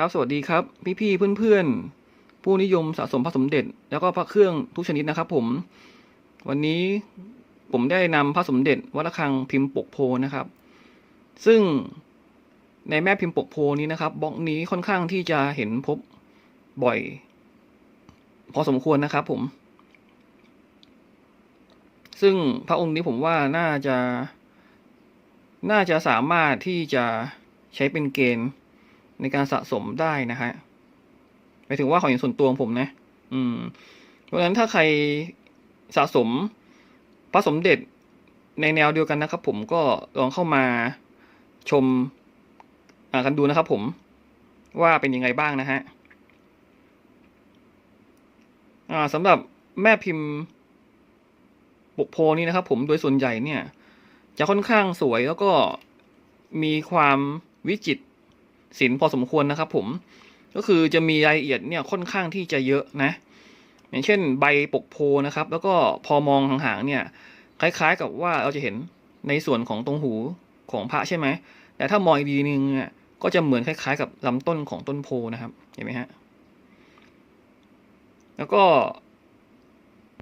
ครับสวัสดีครับ พี่ๆเพื่อนๆผู้นิยมสะสมพระสมเด็จ แล้วก็พระเครื่องทุกชนิดนะครับผม วันนี้ผมได้นำพระสมเด็จวัดระฆังพิมพ์ปกโพนะครับ ซึ่งในแม่พิมพ์ปกโพนี้นะครับบล็อกนี้ค่อนข้างที่จะเห็นพบบ่อย พอสมควรนะครับผม ซึ่งพระองค์นี้ผมว่าน่าจะ น่าจะสามารถที่จะใช้เป็นเกณฑ์ ในการสะสมได้นะฮะหมายถึงว่าของอย่างส่วนตัวของผมนะ อืม เพราะฉะนั้นถ้าใครสะสมพระสมเด็จในแนวเดียวกันนะครับ ผมก็ลองเข้ามาชมกันดูนะครับ ผมว่าเป็นยังไงบ้างนะฮะอ่าสำหรับแม่พิมพ์ปกโพนี้นะครับ ผมโดยส่วนใหญ่เนี่ย จะค่อนข้างสวยแล้วก็มีความวิจิตร ศิลป์พอสมควรนะครับผมก็คือจะมีรายละเอียดเนี่ยค่อนข้างที่จะเยอะนะอย่างเช่นใบปกโพนะครับ แล้วก็พอมองห่างๆเนี่ยคล้าย ๆ กับว่าเราจะเห็นในส่วนของตรงหูของพระใช่ไหมแต่ถ้ามองอีกดีนึงเนี่ยก็จะเหมือนคล้าย ๆ กับลำต้นของต้นโพนะครับเห็นไหมฮะแล้วก็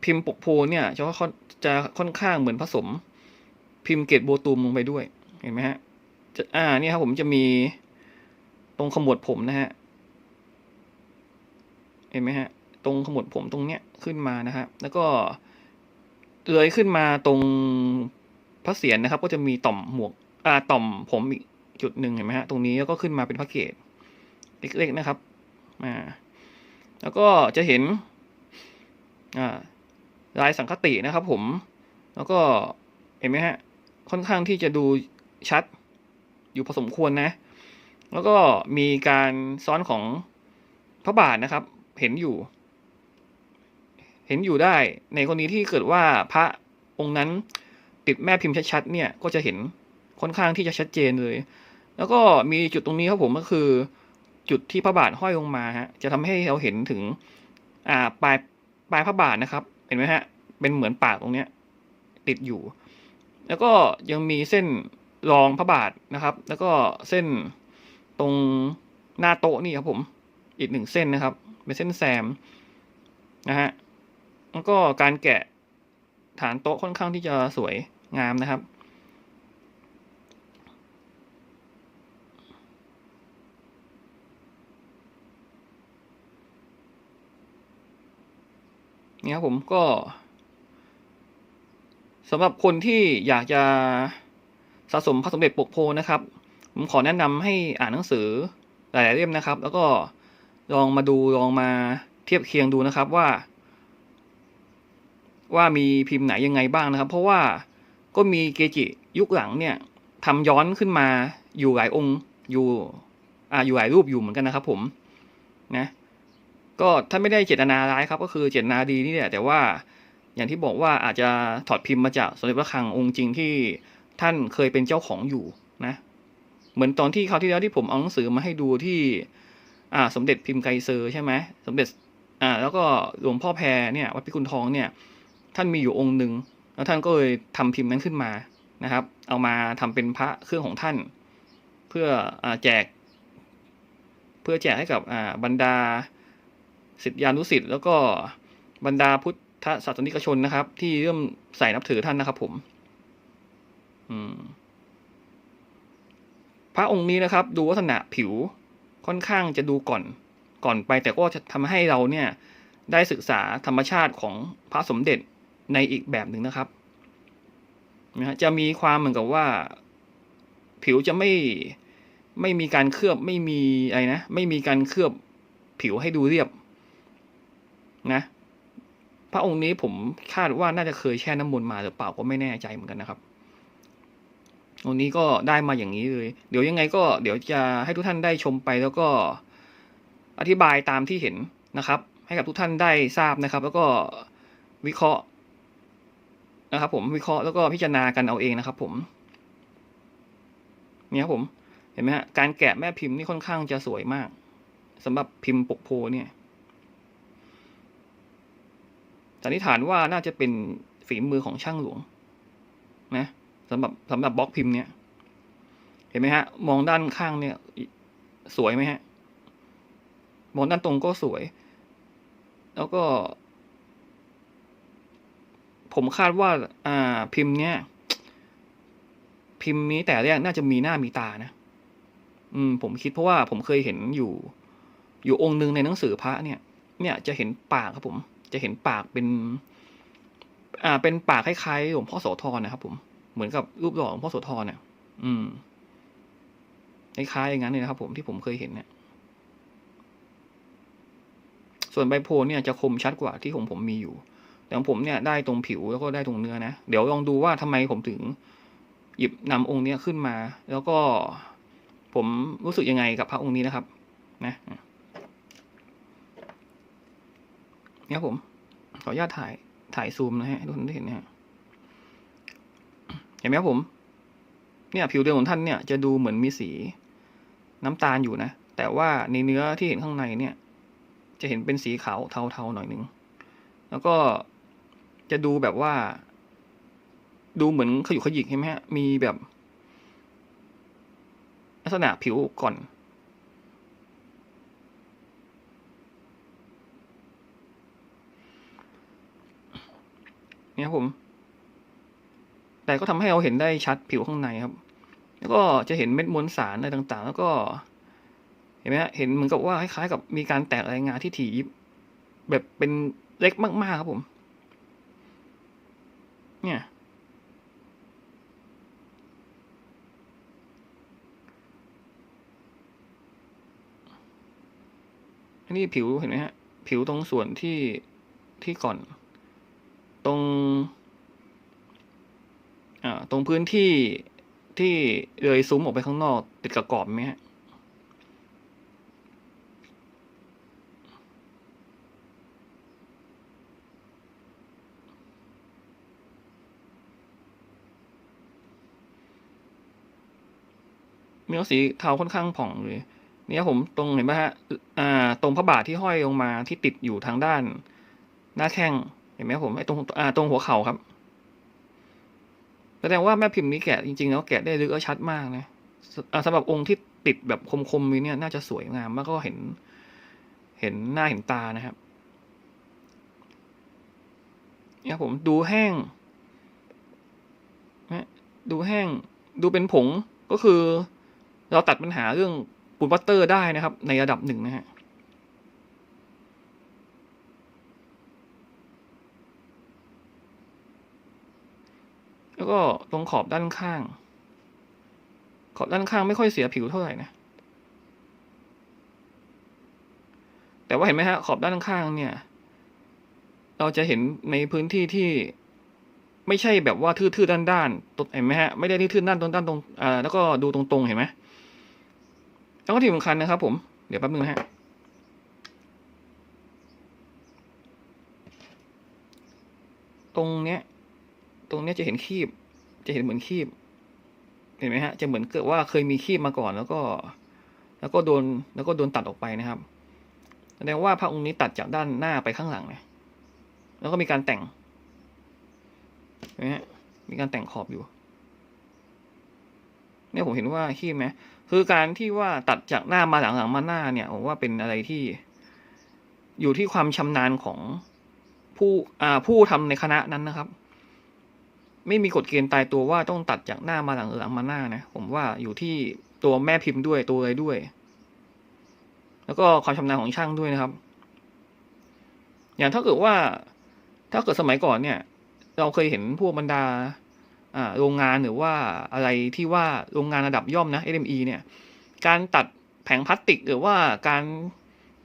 พิมพ์ปกโพเนี่ยจะค่อนจะค่อนข้างเหมือนผสม พิมพ์เกตโบตูมลงไปด้วยเห็นไหมฮะจะอ่านี่ครับผมจะมี ตรงขมวดผมนะฮะ เห็นไหมฮะ ตรงขมวดผมตรงเนี้ยขึ้นมานะฮะ แล้วก็เลยขึ้นมาตรงพระเศียรนะครับ ก็จะมีต่อมหมวกอ่าต่อมผมอีกจุดหนึ่งเห็นไหมฮะ ตรงนี้แล้วก็ขึ้นมาเป็นพระเกศเล็กๆนะครับ อ่า แล้วก็จะเห็น อ่าลายสังคตินะครับ ผม แล้วก็เห็นไหมฮะ ค่อนข้างที่จะดูชัดอยู่พอสมควรนะ แล้วก็มีการซ้อนของพระบาทนะครับ เห็นอยู่ เห็นอยู่ได้ในกรณีที่เกิดว่าพระองค์นั้นติดแม่พิมพ์ชัดๆเนี่ยก็จะเห็นค่อนข้างที่จะชัดเจนเลย แล้วก็มีจุดตรงนี้ครับผมก็คือ จุดที่พระบาทห้อยลงมาฮะจะทำให้เราเห็นถึงอ่าปลายปลายพระบาทนะครับ เห็นไหมฮะเป็นเหมือนปากตรงเนี้ยติดอยู่ แล้วก็ยังมีเส้นรองพระบาทนะครับ แล้วก็เส้น ตรงหน้าโต๊ะนี่ครับผม อีกหนึ่งเส้นนะครับ เป็นเส้นแซมนะฮะแล้วก็การแกะฐานโต๊ะค่อนข้างที่จะสวยงามนะครับ นี่ครับผมก็สำหรับคนที่อยากจะสะสมพระสมเด็จปกโพนะครับ ผมขอแนะนำให้อ่านหนังสือหลายๆเล่มนะครับ แล้วก็ลองมาดูลองมาเทียบเคียงดูนะครับว่า ว่ามีพิมพ์ไหนยังไงบ้างนะครับ เพราะว่าก็มีเกจิยุคหลังเนี่ยทำย้อนขึ้นมาอยู่หลายองค์อยู่อ่าอยู่หลายรูปอยู่เหมือนกันนะครับ ผมนะก็ถ้าไม่ได้เจตนาร้ายครับ ก็คือเจตนาดีนี่แหละแต่ว่าอย่างที่บอกว่าอาจจะถอดพิมพ์มาจากสมเด็จพระคังองค์จริงที่ท่านเคยเป็นเจ้าของอยู่นะ เหมือนตอนที่คราวที่แล้วที่ผมเอาหนังสือมาให้ดูที่ อ่า สมเด็จพิมพ์ไกเซอร์ใช่ไหมสมเด็จ อ่า แล้วก็หลวงพ่อแพรเนี่ยวัดพิกุลทองเนี่ย ท่านมีอยู่องค์หนึ่งแล้วท่านก็เลยทำพิมพ์นั้นขึ้นมานะครับ เอามาทำเป็นพระเครื่องของท่าน เพื่ออแจก เพื่อแจกให้กับอ่าบรรดาศิษยานุศิษย์แล้วก็บรรดาพุทธศาสนิกชนนะครับ ที่เริ่มใส่นับถือท่านนะครับผม อืม พระองค์นี้นะครับดูลักษณะผิวค่อนข้างจะดูก่อนก่อนไปแต่ก็จะทำให้เราเนี่ยได้ศึกษาธรรมชาติของพระสมเด็จในอีกแบบหนึ่งนะครับนะฮะจะมีความเหมือนกับว่า ผิวจะไม่ไม่มีการเคลือบไม่มีอะไรนะไม่มีการเคลือบผิวให้ดูเรียบนะพระองค์นี้ผมคาดว่าน่าจะเคยแช่น้ำมนต์มาหรือเปล่าก็ไม่แน่ใจเหมือนกันนะครับ องนี้ก็ได้มาอย่างนี้เลย เดี๋ยวยังไงก็เดี๋ยวจะให้ทุกท่านได้ชมไปแล้วก็อธิบายตามที่เห็นนะครับ ให้กับทุกท่านได้ทราบนะครับ แล้วก็วิเคราะห์นะครับ ผมวิเคราะห์แล้วก็พิจารณากันเอาเองนะครับ ผมเนี่ยครับผมเห็นไหมฮะการแกะแม่พิมพ์นี่ค่อนข้างจะสวยมากสำหรับพิมพ์ปกโพเนี่ยสันนิษฐานว่าน่าจะเป็นฝีมือของช่างหลวง นะ สำหรับสำหรับบล็อกพิมพ์เนี่ย เห็นไหมฮะ มองด้านข้างเนี่ย สวยไหมฮะ มองด้านตรงก็สวย แล้วก็ ผมคาดว่า อ่า พิมพ์เนี้ยพิมพ์นี้แต่แรกน่าจะมีหน้ามีตานะ อืม ผมคิดเพราะว่าผมเคยเห็นอยู่ อยู่องค์หนึ่งในหนังสือพระเนี่ย เนี่ยจะเห็นปากครับผม จะเห็นปากเป็น อ่า เป็นปากคล้ายๆหลวงพ่อโสธรนะครับผม เหมือนกับรูปหล่อหลวงพ่อโสธรเนี่ยอืมคล้ายๆอย่างนั้นเลยนะครับ ผมที่ผมเคยเห็นเนี่ยส่วนใบโพเนี่ยจะคมชัดกว่าที่ของผมมีอยู่ แต่ของผมเนี่ยได้ตรงผิวแล้วก็ได้ตรงเนื้อนะ เดี๋ยวลองดูว่าทำไมผมถึง หยิบนำองค์เนี้ยขึ้นมา แล้วก็ผมรู้สึกยังไงกับพระองค์นี้นะครับ นะเนี่ยผม ขออนุญาตถ่ายถ่ายซูมนะฮะทุกคนได้เห็นนะฮะ เห็นไหมครับผม เนี่ยผิวเดิมของท่านเนี่ยจะดูเหมือนมีสีน้ำตาลอยู่นะ แต่ว่าในเนื้อที่เห็นข้างในเนี่ย จะเห็นเป็นสีขาวเทาๆหน่อยหนึ่งแล้วก็จะดูแบบว่า ดูเหมือนขยุกขยิกใช่ไหมฮะ มีแบบ ลักษณะผิวก่อนเนี่ยครับผม แต่ก็ทำให้เราเห็นได้ชัดผิวข้างในครับ แล้วก็จะเห็นเม็ดมวลสารอะไรต่างๆ แล้วก็เห็นไหมฮะเห็นเหมือนกับว่าคล้ายๆกับมีการแตกรายงานที่ถี่ยิบแบบเป็นเล็กมากๆครับผม เนี่ยอันนี้ผิวเห็นไหมฮะ ผิวตรงส่วนที่ที่ก่อน ตรง ตรงพื้นที่ที่เลยซุ้มออกไปข้างนอก ติดกับกรอบไหมฮะมีสีเทาค่อนข้างผ่องเลย เนี่ยผมตรงเห็นไหมฮะ อ่า ตรงพระบาทที่ห้อยลงมาที่ติดอยู่ทางด้าน หน้าแข้ง เห็นไหมผมไอ้ตรงอ่าตรงหัวเข่าครับ ดงว่าแม่พิมพ์นี้แกะจริงๆแล้วแกะได้ลึกและชัดมากนะสำหรับองค์ที่ติดแบบคมๆนี้เนี่ยน่าจะสวยงามแล้วก็เห็น เห็นหน้าเห็นตานะครับเนี่ยผมดูแห้งนะดูแห้งดูเป็นผงก็คือ เราตัดปัญหาเรื่องปูนบัตเตอร์ได้นะครับ ในระดับหนึ่งนะฮะ แล้วก็ตรงขอบด้านข้าง ขอบด้านข้างไม่ค่อยเสียผิวเท่าไหร่นะ แต่ว่าเห็นไหมฮะขอบด้านข้างเนี่ย เราจะเห็นในพื้นที่ที่ไม่ใช่แบบว่าทื่อๆด้านๆตเห็นไหมฮะไม่ได้ทื่อๆด้านตรงด้านตรงอ่าแล้วก็ดูตรงๆเห็นไหมแล้วก็ที่สำคัญนะครับ ผมเดี๋ยวแป๊บนึงนะฮะตรงเนี้ย ตรงนี้จะเห็นคีบ จะเห็นเหมือนคีบ เห็นไหมฮะ จะเหมือนเกิดว่าเคยมีคีบมาก่อน แล้วก็ แล้วก็โดน แล้วก็โดนตัดออกไปนะครับ แสดงว่าพระองค์นี้ตัดจากด้านหน้าไปข้างหลังนะแล้วก็มีการแต่งเห็นไหมฮะ มีการแต่งขอบอยู่ เนี่ยผมเห็นว่าคีบไหมคือการที่ว่าตัดจากหน้ามาหลังหลังมาหน้าเนี่ยผมว่าเป็นอะไรที่ อยู่ที่ความชำนาญของผู้ อ่า ผู้ทำในคณะนั้นนะครับ ไม่มีกฎเกณฑ์ตายตัวว่าต้องตัดจากหน้ามาหลังหลังมาหน้านะ ผมว่าอยู่ที่ตัวแม่พิมพ์ด้วยตัวอะไรด้วย แล้วก็ความชำนาญของช่างด้วยนะครับ อย่างถ้าเกิดว่า ถ้าเกิดสมัยก่อนเนี่ย เราเคยเห็นพวกบรรดาอ่าโรงงานหรือว่าอะไรที่ว่าโรงงานระดับย่อมนะ SME เนี่ย การตัดแผงพลาสติกหรือว่าการ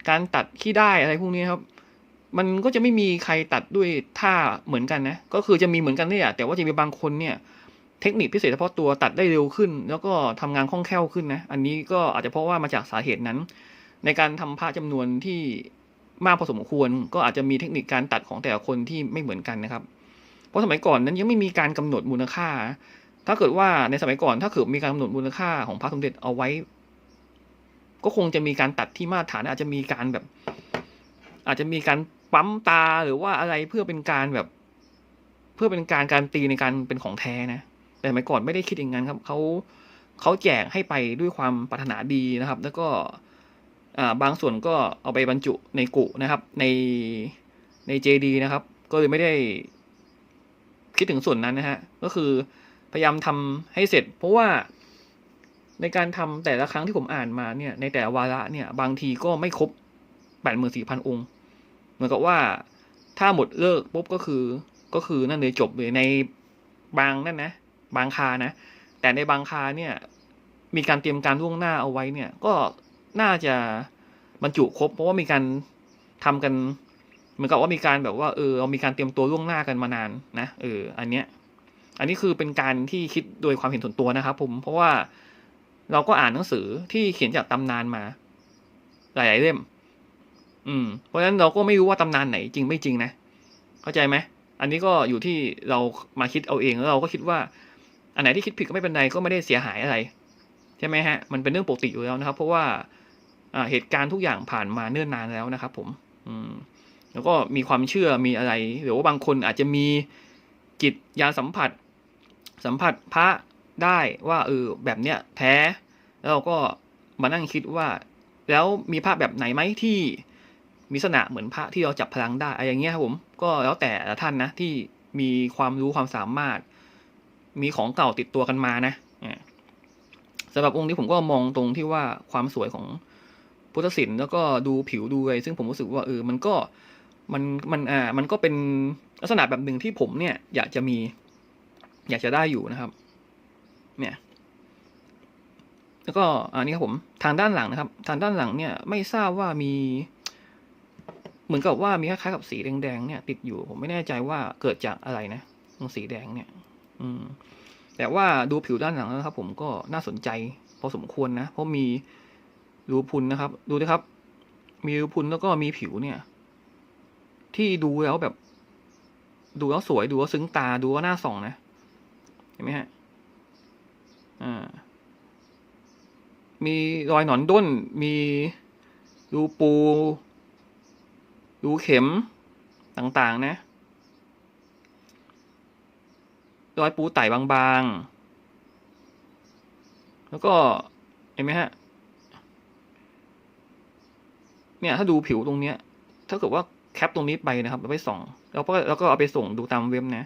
การตัดขี้ได้อะไรพวกนี้ครับ มันก็จะไม่มีใครตัดด้วยท่าเหมือนกันนะ ก็คือจะมีเหมือนกันนี่ยแต่ว่าจะมีบางคนเนี่ย เทคนิคพิเศษเฉพาะตัวตัดได้เร็วขึ้น แล้วก็ทำงานคล่องแคล่วขึ้นนะ อันนี้ก็อาจจะเพราะว่ามาจากสาเหตุนั้น ในการทำพระจำนวนที่มากพอสมควร ก็อาจจะมีเทคนิคการตัดของแต่ละคนที่ไม่เหมือนกันนะครับ เพราะสมัยก่อนนั้นยังไม่มีการกำหนดมูลค่า ถ้าเกิดว่าในสมัยก่อนถ้าเกิดมีการกำหนดมูลค่าของพระสมเด็จเอาไว้ ก็คงจะมีการตัดที่มาตรฐานอาจจะมีการแบบ อาจจะมีการ ปั๊มตาหรือว่าอะไรเพื่อเป็นการแบบ เพื่อเป็นการการตีในการเป็นของแท้นะ แต่สมัยก่อนไม่ได้คิดอย่างนั้นครับเขาเขาแจกให้ไปด้วยความปรารถนาดีนะครับ แล้วก็อ่าบางส่วนก็เอาไปบรรจุในกุนะครับ ในในเจดีนะครับ ก็เลยไม่ได้คิดถึงส่วนนั้นนะฮะก็คือพยายามทำให้เสร็จ เพราะว่าในการทำแต่ละครั้งที่ผมอ่านมาเนี่ยในแต่ละวาระเนี่ยบางทีก็ไม่ครบแปดหมื่นสี่พันองค์ มือนกับว่าถ้าหมดเลิกปุ๊บก็คือก็คือนั่นเลยจบเลยในบางนั่นนะ บางคานะ แต่ในบางคาเนี่ย มีการเตรียมการล่วงหน้าเอาไว้เนี่ย ก็น่าจะบรรจุครบ เพราะว่ามีการทำกันเหมือนกับว่ามีการแบบว่าเออเรามีการเตรียมตัวล่วงหน้ากันมานานนะเออ อันเนี้ย อันนี้คือเป็นการที่คิดโดยความเห็นส่วนตัวนะครับ ผมเพราะว่าเราก็อ่านหนังสือที่เขียนจากตำนานมา หลายๆเล่ม อืม เพราะฉะนั้นเราก็ไม่รู้ว่าตำนานไหนจริงไม่จริงนะ เข้าใจไหม อันนี้ก็อยู่ที่เรามาคิดเอาเองแล้วเราก็คิดว่า อันไหนที่คิดผิดก็ไม่เป็นไรก็ไม่ได้เสียหายอะไร ใช่ไหมฮะ มันเป็นเรื่องปกติอยู่แล้วนะครับ เพราะว่าเหตุการณ์ทุกอย่างผ่านมาเนิ่นนานแล้วนะครับ ผม อืม แล้วก็มีความเชื่อมีอะไร หรือว่าบางคนอาจจะมีจิตยาสัมผัส สัมผัสพระได้ว่าเออแบบเนี้ยแท้ แล้วเราก็มานั่งคิดว่า แล้วมีภาพแบบไหนไหมที่ มีลักษณะเหมือนพระที่เราจับพลังได้อะไรอย่างเงี้ยครับผมก็แล้วแต่ละท่านนะที่มีความรู้ความสามารถ มีของเก่าติดตัวกันมานะสำหรับองค์นี้ผมก็มองตรงที่ว่าความสวยของพุทธศิลป์แล้วก็ดูผิวดูอะไรซึ่งผมรู้สึกว่าเออมันก็มันมันอ่ามันก็เป็นลักษณะแบบหนึ่งที่ผมเนี่ย อยากจะมี อยากจะได้อยู่นะครับ เนี่ย แล้วก็อันนี้ครับผม ทางด้านหลังนะครับ ทางด้านหลังเนี่ย ไม่ทราบว่ามี เหมือนกับว่ามีคล้ายๆกับสีแดงๆเนี่ยติดอยู่ ผมไม่แน่ใจว่าเกิดจากอะไรนะตรงสีแดงเนี่ย อืม แต่ว่าดูผิวด้านหลังนะครับ ผมก็น่าสนใจ พอสมควรนะ เพราะมีรูพุนนะครับ ดูนะครับ มีรูพุนแล้วก็มีผิวเนี่ย ที่ดูแล้วแบบ ดูแล้วสวยดูแล้วซึ้งตาดูแล้วน่าส่องนะเห็นไหมฮะ อ่า มีรอยหนอนด้น มีรูปู รูเข็มต่างๆ นะ รอยปูไต่บางๆ แล้วก็เห็นไหมฮะ เนี่ยถ้าดูผิวตรงเนี้ย ถ้าเกิดว่าแคปตรงนี้ไปนะครับแล้วไปส่องแล้วก็แล้วก็เอาไปส่งดูตามเว็บนะ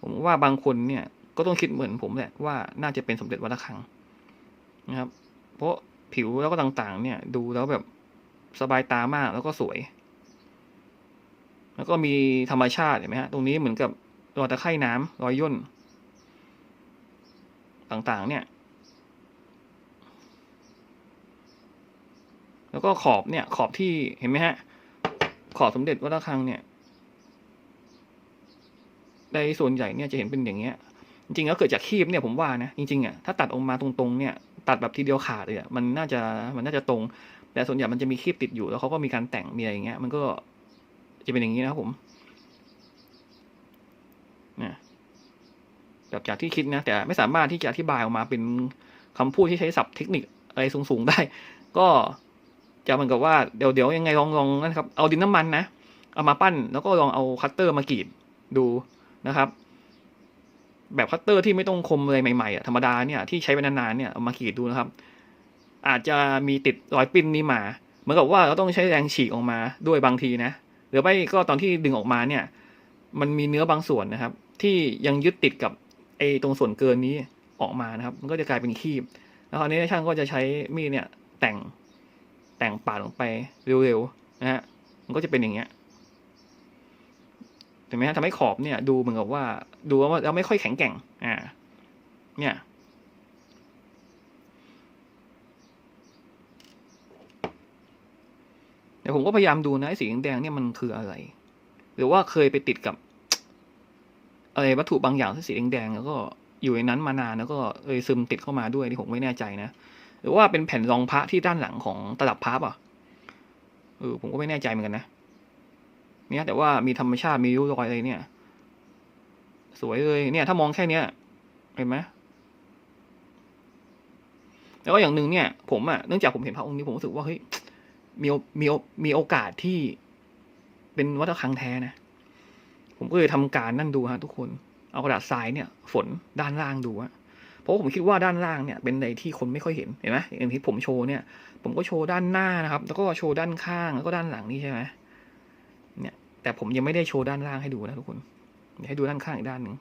ผมว่าบางคนเนี่ย ก็ต้องคิดเหมือนผมแหละว่าน่าจะเป็นสมเด็จวัดระฆังนะครับ เพราะผิวแล้วก็ต่างๆ เนี่ย ดูแล้วแบบสบายตามากแล้วก็สวย แล้วก็มีธรรมชาติเห็นไหมฮะ ตรงนี้เหมือนกับรอยตะไคร่น้ำรอยย่น ต่างๆ เนี่ย แล้วก็ขอบเนี่ย ขอบที่เห็นไหมฮะ ขอบสมเด็จวัดระฆังเนี่ยในส่วนใหญ่เนี่ยจะเห็นเป็นอย่างเงี้ย จริงๆแล้วเกิดจากคีบเนี่ยผมว่านะจริงๆอะถ้าตัดออกมาตรงๆเนี่ย ตัดแบบทีเดียวขาดเลยอะมันน่าจะมันน่าจะตรง แต่ส่วนใหญ่มันจะมีคีบติดอยู่แล้วเขาก็มีการแต่งมีอะไรอย่างเงี้ยมันก็ จะเป็นอย่างนี้นะครับผมเนี่ยแบบจากที่คิดนะ แต่ไม่สามารถที่จะอธิบายออกมาเป็นคำพูดที่ใช้ศัพท์เทคนิคอะไรสูงๆได้ ก็จะเหมือนกับว่าเดี๋ยวเดี๋ยวยังไงลองลองนะครับ เอาดินน้ำมันนะ เอามาปั้น แล้วก็ลองเอาคัตเตอร์มากรีดดูนะครับ แบบคัตเตอร์ที่ไม่ต้องคมเลยใหม่ๆอะธรรมดาเนี่ยที่ใช้ไปนานๆเนี่ยเอามากรีดดูนะครับ อาจจะมีติดรอยปิ้นนี้มา เหมือนกับว่าเราต้องใช้แรงฉีกออกมาด้วยบางทีนะ รือไม่ก็ตอนที่ดึงออกมาเนี่ย มันมีเนื้อบางส่วนนะครับ ที่ยังยึดติดกับไอ้ตรงส่วนเกินนี้ออกมานะครับ มันก็จะกลายเป็นคีบแล้วคราวนี้ช่างก็จะใช้มีดเนี่ย แต่งแต่งปาดลงไปเร็วๆนะฮะมันก็จะเป็นอย่างเงี้ยเห็นไหมฮะทำให้ขอบเนี่ย ดูเหมือนกับว่า ดูว่าเราไม่ค่อยแข็งแกร่ง อ่า เนี่ย เดี๋ยวผมก็พยายามดูนะไอ้สีแดงๆเนี่ยมันคืออะไร หรือว่าเคยไปติดกับอะไรวัตถุบางอย่างที่สีแดงๆแล้วก็อยู่ในนั้นมานานแล้วก็เลยซึมติดเข้ามาด้วยที่ผมไม่แน่ใจนะหรือว่าเป็นแผ่นรองพระที่ด้านหลังของตลับพระป่ะเออผมก็ไม่แน่ใจเหมือนกันนะเนี่ยแต่ว่ามีธรรมชาติมีริ้วรอยอะไรเนี่ย สวยเลยเนี่ย ถ้ามองแค่เนี้ยเห็นไหมแล้วก็อย่างหนึ่งเนี่ย ผมอะเนื่องจากผมเห็นพระองค์นี้ผมรู้สึกว่าเฮ้ย มีมีมีโอกาสที่เป็นวัตถุคังแท้นะ ผมก็เลยทำการนั่นดูฮะทุกคน เอากระดาษทรายเนี่ย ฝนด้านล่างดูฮะเพราะผมคิดว่าด้านล่างเนี่ย เป็นอะไรที่คนไม่ค่อยเห็นเห็นไหมอย่างที่ผมโชว์เนี่ย ผมก็โชว์ด้านหน้านะครับ แล้วก็โชว์ด้านข้างแล้วก็ด้านหลังนี่ใช่ไหมเนี่ย แต่ผมยังไม่ได้โชว์ด้านล่างให้ดูนะทุกคนเดี๋ยวให้ดูด้านข้างอีกด้านหนึ่ง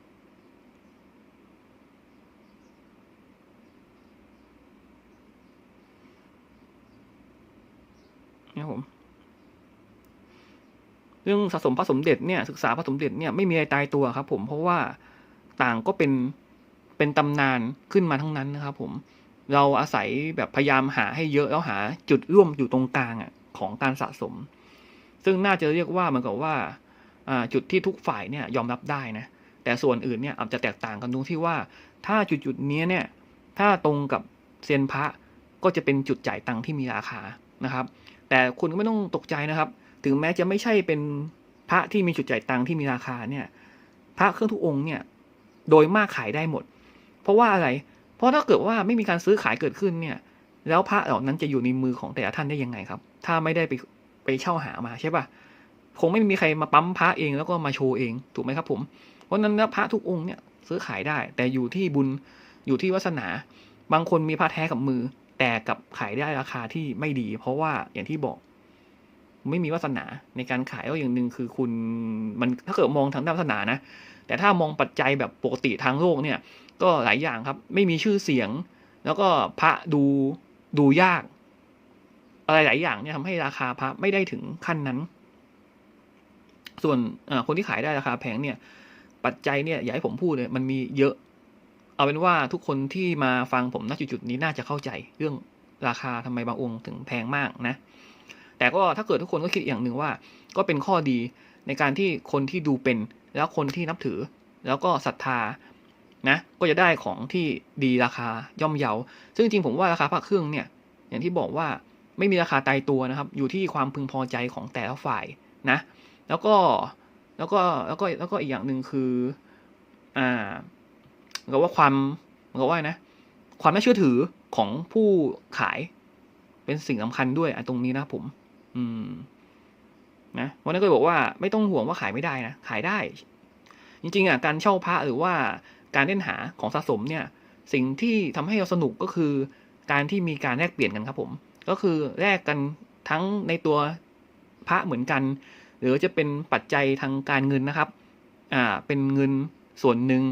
เนี่ยผมเรื่องสะสมพระสมเด็จเนี่ยศึกษาพระสมเด็จเนี่ยไม่มีอะไรตายตัวครับ ผมเพราะว่าต่างก็เป็นเป็นตำนานขึ้นมาทั้งนั้นนะครับ ผมเราอาศัยแบบพยายามหาให้เยอะแล้วหา จุดร่วมอยู่ตรงกลางอะของการสะสม ซึ่งน่าจะเรียกว่าเหมือนกับว่าอ่าจุดที่ทุกฝ่ายเนี่ยยอมรับได้นะแต่ส่วนอื่นเนี่ยอาจจะแตกต่างกันตรงที่ว่า ถ้าจุดจุดๆนี้เนี่ยถ้าตรงกับเซียนพระก็จะเป็นจุดจ่ายตังค์ที่มีราคานะครับ แต่คุณก็ไม่ต้องตกใจนะครับ ถึงแม้จะไม่ใช่เป็นพระที่มีจุดจ่ายตังค์ที่มีราคาเนี่ย พระเครื่องทุกองค์เนี่ย โดยมากขายได้หมด เพราะว่าอะไร เพราะถ้าเกิดว่าไม่มีการซื้อขายเกิดขึ้นเนี่ย แล้วพระเหล่านั้นจะอยู่ในมือของแต่ละท่านได้ยังไงครับ ถ้าไม่ได้ไปไปเช่าหามาใช่ปะคงไม่มีใครมาปั๊มพระเองแล้วก็มาโชว์เองถูกไหมครับผม เพราะฉะนั้นแล้วพระทุกองค์เนี่ยซื้อขายได้ แต่อยู่ที่บุญอยู่ที่วาสนา บางคนมีพระแท้กับมือ แต่กับขายได้ราคาที่ไม่ดี เพราะว่าอย่างที่บอก ไม่มีวาสนาในการขายก็อย่างหนึ่งคือคุณมันถ้าเกิดมองทางด้านวาสนานะ แต่ถ้ามองปัจจัยแบบปกติทางโลกเนี่ย ก็หลายอย่างครับ ไม่มีชื่อเสียง แล้วก็พระดูดูยาก อะไรหลายอย่างเนี่ยทำให้ราคาพระไม่ได้ถึงขั้นนั้น ส่วนคนที่ขายได้ราคาแพงเนี่ย ปัจจัยเนี่ยอย่าให้ผมพูดเลยมันมีเยอะ เอาเป็นว่าทุกคนที่มาฟังผมณจุดๆนี้น่าจะเข้าใจเรื่องราคาทำไมบางองค์ถึงแพงมากนะ แต่ก็ถ้าเกิดทุกคนก็คิดอย่างหนึ่งว่า ก็เป็นข้อดีในการที่คนที่ดูเป็น แล้วคนที่นับถือ แล้วก็ศรัทธานะก็จะได้ของที่ดีราคาย่อมเยา ซึ่งจริงผมว่าราคาพระเครื่องเนี่ย อย่างที่บอกว่าไม่มีราคาตายตัวนะครับ อยู่ที่ความพึงพอใจของแต่ละฝ่ายนะ แล้วก็แล้วก็แล้วก็แล้วก็อีกอย่างหนึ่งคือ อ่า เหมือนกับว่าความเหมือนกับว่านะความน่าเชื่อถือของผู้ขายเป็นสิ่งสำคัญด้วยอตรงนี้นะผม อืม นะวันนั้นก็เลยบอกว่าไม่ต้องห่วงว่าขายไม่ได้นะขายได้ จริง ๆอะการเช่าพระหรือว่าการเล่นหาของสะสมเนี่ย สิ่งที่ทำให้เราสนุกก็คือ การที่มีการแลกเปลี่ยนกันครับผม ก็คือแลกกันทั้งในตัวพระเหมือนกัน หรือจะเป็นปัจจัยทางการเงินนะครับ อ่า เป็นเงินส่วนหนึ่ง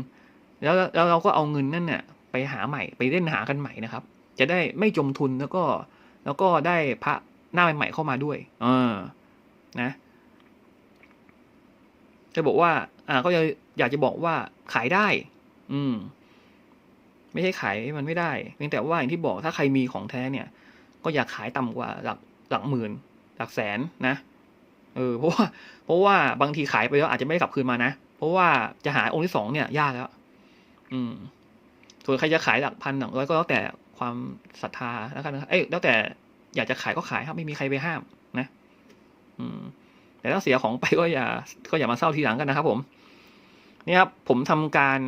แล้วแล้วเราก็เอาเงินนั่นเนี่ยไปหาใหม่ไปเล่นหากันใหม่นะครับ จะได้ไม่จมทุนแล้วก็แล้วก็ได้พระหน้าใหม่ๆเข้ามาด้วย เออ นะจะบอกว่า อ่า ก็จะอยากจะบอกว่าขายได้ อืม ไม่ใช่ขายมันไม่ได้เพียงแต่ว่าอย่างที่บอกถ้าใครมีของแท้เนี่ย ก็อยากขายต่ำกว่าหลักหลักหมื่น หลักแสนนะ เออ เพราะว่า เพราะว่าบางทีขายไปแล้วอาจจะไม่ได้กลับคืนมานะ เพราะว่าจะหาองค์ที่สองเนี่ยยากแล้ว อืมส่วนใครจะขายหลักพันหลักร้อยก็แล้วแต่ความศรัทธาแล้วกันนะครับเอ้ยแล้วแต่อยากจะขายก็ขายครับไม่มีใครไปห้ามนะ อืม แต่ถ้าเสียของไปก็อย่า ก็อย่ามาเศร้าทีหลังกันนะครับ ผม นี่ครับผมทำการ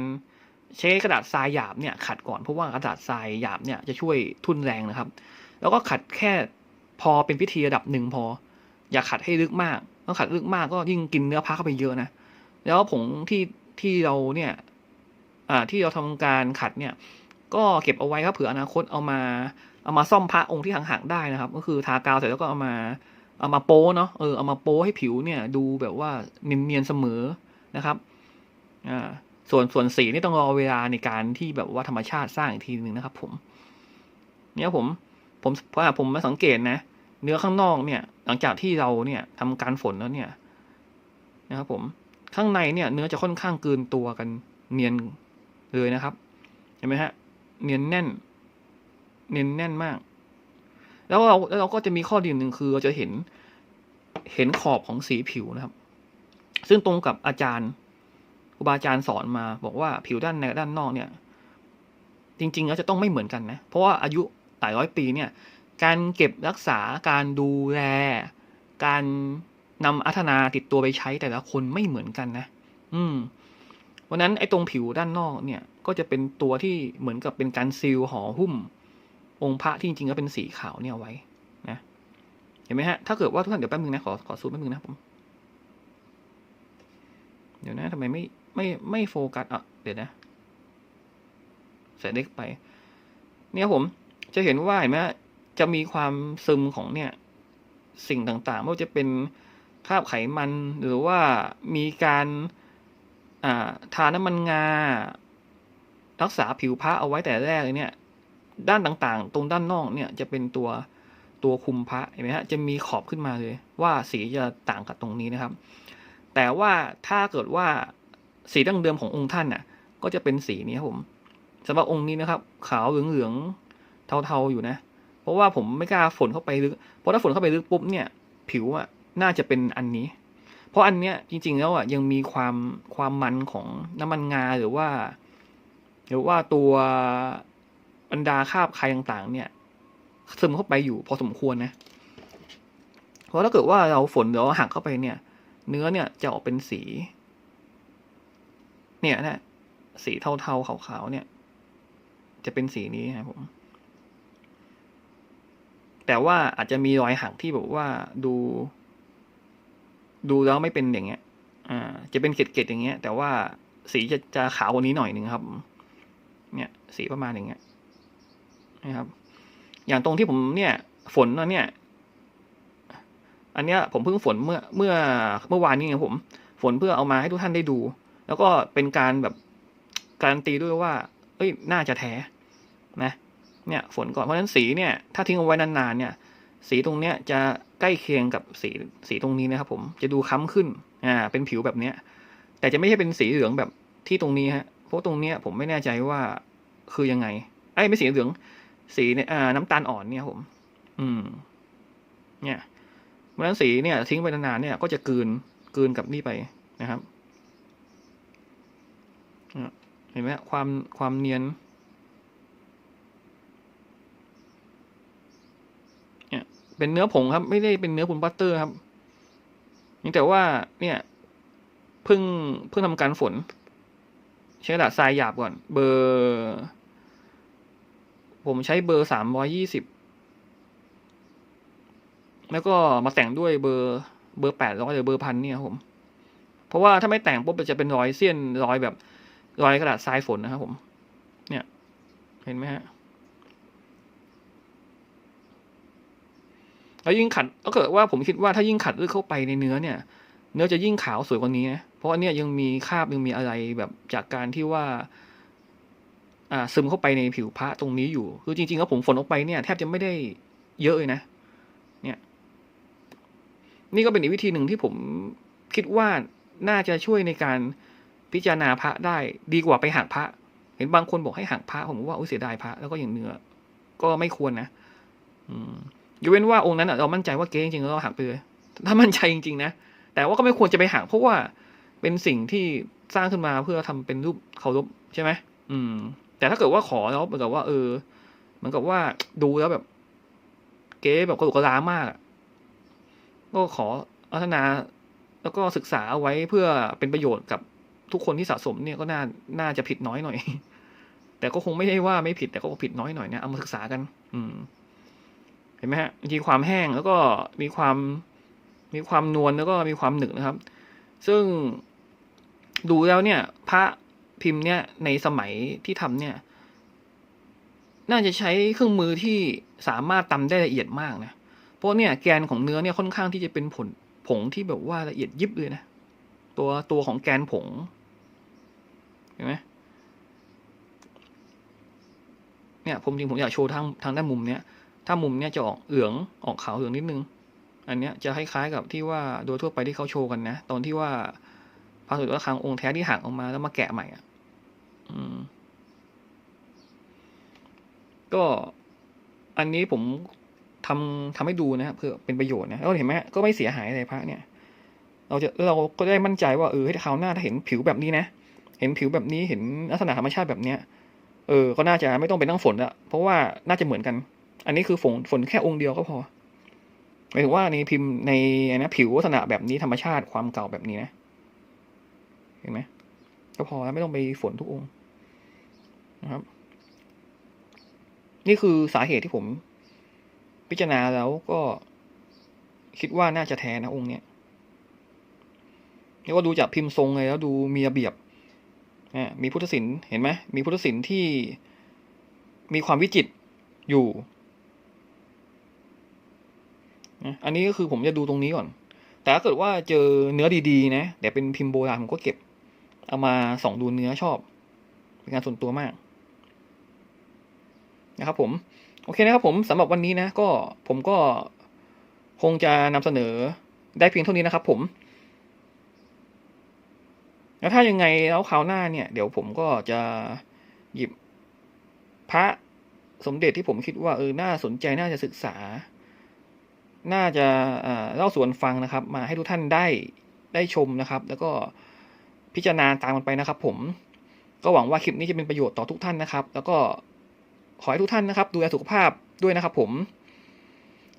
ใช้กระดาษทรายหยาบเนี่ย ขัดก่อนเพราะว่ากระดาษทรายหยาบเนี่ยจะช่วยทุ่นแรงนะครับ แล้วก็ขัดแค่พอเป็นพิธีระดับหนึ่งพอ อย่าขัดให้ลึกมากถ้าขัดลึกมากก็ยิ่งกินเนื้อพระเข้าไปเยอะนะแล้วผงที่ที่เราเนี่ย ที่เราทำการขัดเนี่ยก็เก็บเอาไว้ครับเผื่ออนาคตเอามาเอามาซ่อมพระองค์ที่ห่างๆได้นะครับ ก็คือทากาวเสร็จแล้วก็เอามาเอามาโป้เนาะเออเอามาโป้ให้ผิวเนี่ยดูแบบว่าเนียนๆเสมอนะครับอ่าส่วนส่วนสีนี่ต้องรอเวลาในการที่แบบว่าธรรมชาติสร้างอีกทีหนึ่งนะครับผม เนี่ยผมผมว่าผมมาสังเกตนะ เนื้อข้างนอกเนี่ย หลังจากที่เราเนี่ยทำการฝนแล้วเนี่ย นะครับผมข้างในเนี่ย เนื้อจะค่อนข้างเกินตัวกันเนียน เลยนะครับ เห็นไหมฮะ เนียนแน่น เนียนแน่นมาก แล้วเราแล้วเราก็จะมีข้อดีหนึ่งคือเราจะเห็น เห็นขอบของสีผิวนะครับ ซึ่งตรงกับอาจารย์ครูบาอาจารย์สอนมาบอกว่าผิวด้านในกับด้านนอกเนี่ย จริง ๆ แล้วจะต้องไม่เหมือนกันนะ เพราะว่าอายุหลายร้อยปีเนี่ย การเก็บรักษาการดูแล การนำอัธนาติดตัวไปใช้แต่ละคนไม่เหมือนกันนะ อืม ราะนั้นไอ้ตรงผิวด้านนอกเนี่ยก็จะเป็นตัวที่เหมือนกับเป็นการซีลห่อหุ้ม องค์พระที่จริงๆก็เป็นสีขาวเนี่ยไว้นะเห็นไหมฮะถ้าเกิดว่าทุกท่านเดี๋ยวแป๊บนึงนะขอขอซูมแป๊บนึงนะผมเดี๋ยวนะทำไมไม่ไม่ไม่โฟกัสอะเดี๋ยวนะใส่เล็กไป เนี่ยผมจะเห็นว่าเห็นไหมจะมีความซึมของเนี่ย สิ่งต่างๆไม่ว่าจะเป็นคราบไขมันหรือว่ามีการ ทาน้ำมันงา รักษาผิวพรรณเอาไว้แต่แรกเลยเนี่ย ด้านต่างๆ ตรงด้านนอกเนี่ยจะเป็นตัวตัวคุมพระเห็นไหมฮะจะมีขอบขึ้นมาเลย ว่าสีจะต่างกับตรงนี้นะครับ แต่ว่าถ้าเกิดว่าสีดั้งเดิมขององค์ท่านน่ะ ก็จะเป็นสีนี้ครับผมสำหรับองค์นี้นะครับ ขาวเหลืองๆเทาๆอยู่นะ เพราะว่าผมไม่กล้าฝนเข้าไปลึกเพราะถ้าฝนเข้าไปลึกปุ๊บเนี่ย ผิวอะน่าจะเป็นอันนี้ เพราะอันเนี้ยจริง ๆ แล้วอะยังมีความความมันของน้ำมันงาหรือว่า หรือว่าตัวบรรดาคาบใครต่างๆ เนี่ยซึมเข้าไปอยู่พอสมควรนะ เพราะถ้าเกิดว่าเราฝนหรือเราหักเข้าไปเนี่ย เนื้อเนี่ยจะออกเป็นสี เนี่ยนะสีเทาๆขาวๆเนี่ย จะเป็นสีนี้ครับผมแต่ว่าอาจจะมีรอยหักที่แบบว่าดู ดูแล้วไม่เป็นอย่างเงี้ย อ่า จะเป็นเกล็ดๆอย่างเงี้ย แต่ว่าสีจะจะขาวกว่านี้หน่อยหนึ่งครับ เนี่ย สีประมาณอย่างเงี้ยนะครับ อย่างตรงที่ผมเนี่ย ฝนเนี่ย อันเนี้ยผมเพิ่งฝนเมื่อเมื่อเมื่อวานนี้ไงผม ฝนเพื่อเอามาให้ทุกท่านได้ดู แล้วก็เป็นการแบบการันตีด้วยว่า เอ้ย น่าจะแท้ นะ เนี่ย ฝนก่อน เพราะฉะนั้นสีเนี่ย ถ้าทิ้งเอาไว้นานๆเนี่ย สีตรงเนี้ยจะใกล้เคียงกับสีสีตรงนี้นะครับผมจะดูค้ำขึ้นอ่าเป็นผิวแบบเนี้ย แต่จะไม่ใช่เป็นสีเหลืองแบบที่ตรงนี้ฮะเพราะตรงเนี้ยผมไม่แน่ใจว่าคือยังไงไอ้ไม่สีเหลือง สีเนี่ยอ่าน้ำตาลอ่อนเนี่ยผม อืม เนี่ยเพราะฉะนั้นสีเนี่ย ทิ้งไปนานๆเนี่ยก็จะกืนกืนกับนี่ไปนะครับเห็นไหมความความเนียน เป็นเนื้อผงครับ ไม่ได้เป็นเนื้อปูนปัตเตอร์ครับนี่แต่ว่าเนี่ยเพิ่งเพิ่งทำการฝน ใช้กระดาษทรายหยาบก่อน เบอร์ ผมใช้เบอร์สามร้อยี่สิบแล้วก็มาแต่งด้วยเบอร์เบอร์แปดร้อยหรือเบอร์พันเนี่ยครับผม เพราะว่าถ้าไม่แต่งปุ๊บจะเป็นรอยเสี้ยนรอยแบบรอยกระดาษทรายฝนนะครับผม เนี่ย เห็นไหมฮะ แล้วยิ่งขัดก็เกิดว่าผมคิดว่าถ้ายิ่งขัดลึกเข้าไปในเนื้อเนี่ย เนื้อจะยิ่งขาวสวยกว่านี้นะเพราะว่าเนี่ยยังมีคราบยังมีอะไรแบบจากการที่ว่า อ่าซึมเข้าไปในผิวพระตรงนี้อยู่ คือจริงๆแล้วผมฝนออกไปเนี่ยแทบจะไม่ได้เยอะเลยนะ เนี่ย นี่ก็เป็นอีกวิธีหนึ่งที่ผมคิดว่าน่าจะช่วยในการพิจารณาพระได้ดีกว่าไปหักพระ เห็นบางคนบอกให้หักพระผมว่าอุ้ยเสียดายพระแล้วก็อย่างเนื้อก็ไม่ควรนะ อืม ยกเว้นว่าองค์นั้นเรามั่นใจว่าเก๊จริงๆแล้วเราหักไปเลยถ้ามั่นใจจริงๆนะแต่ว่าก็ไม่ควรจะไปหักเพราะว่าเป็นสิ่งที่สร้างขึ้นมาเพื่อทำเป็นรูปเคารพใช่ไหมอืม แต่ถ้าเกิดว่าขอแล้วเหมือนกับว่า เออเหมือนกับว่าดูแล้วแบบ เก๊แบบกระดุกกระลามากก็ขอพัฒนา แล้วก็ศึกษาเอาไว้เพื่อเป็นประโยชน์กับทุกคนที่สะสมเนี่ยก็น่าน่าจะผิดน้อยหน่อย แต่ก็คงไม่ใช่ว่าไม่ผิดแต่ก็ผิดน้อยหน่อยนะเอามาศึกษากัน อืม ห็นไหมฮะมีความแห้งแล้วก็มีความมีความนวลแล้วก็มีความหนึบนะครับ ซึ่งดูแล้วเนี่ย พระพิมพ์เนี่ยในสมัยที่ทำเนี่ย น่าจะใช้เครื่องมือที่สามารถตำได้ละเอียดมากนะเพราะเนี่ยแกนของเนื้อเนี่ยค่อนข้างที่จะเป็นผลผงที่แบบว่าละเอียดยิบเลยนะตัวตัวของแกนผงเห็นไหมเนี่ยผมจริงผมอยากโชว์ทางทางด้านมุมเนี้ย ถ้ามุมเนี้ยจะออกเหลืองออกขาวเหลืองนิดนึง อันเนี้ยจะคล้ายๆกับที่ว่าโดยทั่วไปที่เขาโชว์กันนะ ตอนที่ว่าพระสุดว่าครั้งองค์แท้ที่หักออกมาแล้วมาแกะใหม่อะอืมก็อันนี้ผมทำทำให้ดูนะครับเพื่อเป็นประโยชน์นะแล้วเห็นไหมก็ไม่เสียหายอะไรพระเนี่ย เราจะเราก็ได้มั่นใจว่าเออให้คราวหน้าถ้าเห็นผิวแบบนี้นะเห็นผิวแบบนี้เห็นลักษณะธรรมชาติแบบเนี้ย เออ ก็น่าจะไม่ต้องไปนั่งฝนละเพราะว่าน่าจะเหมือนกัน อันนี้คือฝนฝนแค่องค์เดียวก็พอหมายถึงว่าในพิมพ์ในนะผิวลักษณะแบบนี้ธรรมชาติความเก่าแบบนี้นะเห็นไหมก็พอแล้วไม่ต้องไปฝนทุกองค์นะครับ นี่คือสาเหตุที่ผม พิจารณาแล้วก็คิดว่าน่าจะแท้นะองค์เนี้ยนี่ก็ดูจากพิมพ์ทรงเลยแล้วดูมีระเบียบมีพุทธศิลป์เห็นไหมมีพุทธศิลป์ที่มีความวิจิตรอยู่ นะอันนี้ก็คือผมจะดูตรงนี้ก่อน แต่ถ้าเกิดว่าเจอเนื้อดีๆ นะแต่เป็นพิมพ์โบราณผมก็เก็บ เอามาส่องดูเนื้อชอบ เป็นงานส่วนตัวมาก นะครับผม โอเคนะครับผมสำหรับวันนี้นะ ก็ผมก็คงจะนำเสนอได้เพียงเท่านี้นะครับ ผม แล้วถ้ายังไงแล้วคราวหน้าเนี่ย เดี๋ยวผมก็จะหยิบพระสมเด็จที่ผมคิดว่าเออน่าสนใจน่าจะศึกษา น่าจะเล่าส่วนฟังนะครับ มาให้ทุกท่านได้ได้ชมนะครับ แล้วก็พิจารณาตามกันไปนะครับ ผมก็หวังว่าคลิปนี้จะเป็นประโยชน์ต่อทุกท่านนะครับ แล้วก็ขอให้ทุกท่านนะครับ ดูแลสุขภาพด้วยนะครับ ผม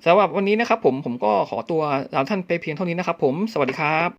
สำหรับวันนี้นะครับ ผมผมก็ขอตัวลาท่านไปเพียงเท่านี้นะครับ ผมสวัสดีครับ